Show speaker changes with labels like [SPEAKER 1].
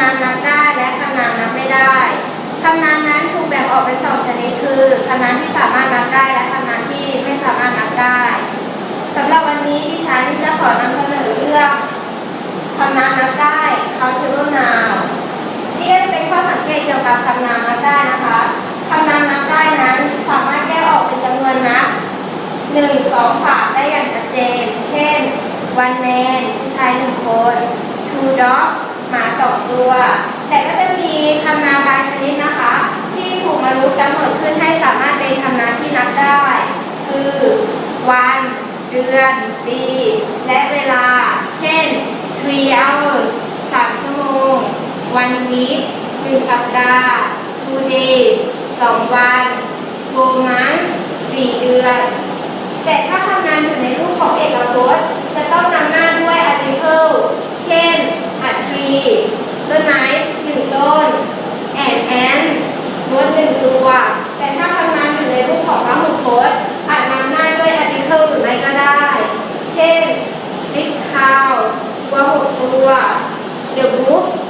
[SPEAKER 1] ำนามนับได้และคำนามนับไม่ได้คำนามนั้นถูกแบ่งออกเป็นสองชนิดคือคำนามที่สามารถนับได้และคำนามที่ไม่สามารถนับได้สำหรับวันนี้ดิฉันจะขอนำเสนอเรื่องคำนามนับได้ countable noun นี่ก็จะเป็นข้อสังเกตเกี่ยวกับคำนามนับได้นะคะคำนามนับได้นั้นสามารถแยกออกเป็นจำนวนนับหนึ่งสองสามได้อย่างชัดเจน เช่น one man ผู้ชายหนึ่งคน two dog หมาสองตัว แต่ก็จะมีคำนามบางชนิดนะคะ ที่ถูกมนุษย์กำหนดขึ้นให้สามารถเป็นคำนามที่นับได้ คือ วัน เดือน ปี และเวลา เช่น three hours สามชั่วโมง one week หนึ่งสัปดาห์ two days สองวัน four months สี่เดือน แต่ถ้าทำงานอยู่ในรูปของเอกพจน์จะต้องนำหน้าด้วย article เช่น a tree ต้นไม้หนึ่งต้น an ant มดหนึ่งตัว แต่ถ้าทำงานอยู่ในรูปของพหุพจน์อาจนำหน้าด้วย article หรือไม่ก็ได้ เช่น six cow วัวห กตัว